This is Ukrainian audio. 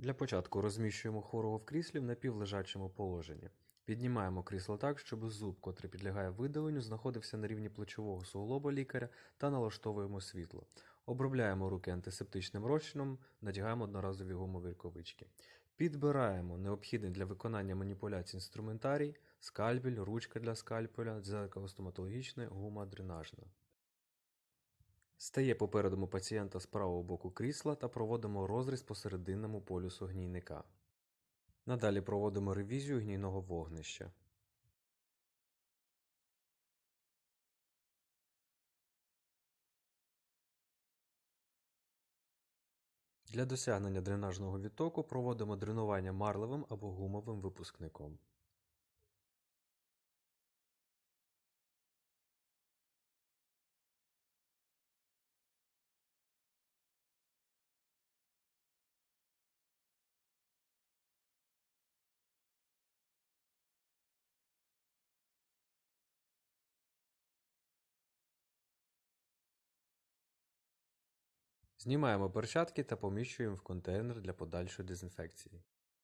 Для початку розміщуємо хворого в кріслі в напівлежачому положенні. Піднімаємо крісло так, щоб зуб, котрий підлягає видаленню, знаходився на рівні плечового суглоба лікаря та налаштовуємо світло. Обробляємо руки антисептичним розчином, надягаємо одноразові гумові рукавички. Підбираємо необхідний для виконання маніпуляцій інструментарій, скальпель, ручка для скальпеля, дзеркало стоматологічне, гума дренажна. Стає попередом пацієнта з правого боку крісла та проводимо розріз по серединному полюсу гнійника. Надалі проводимо ревізію гнійного вогнища. Для досягнення дренажного відтоку проводимо дренування марлевим або гумовим випускником. Знімаємо перчатки та поміщуємо в контейнер для подальшої дезінфекції.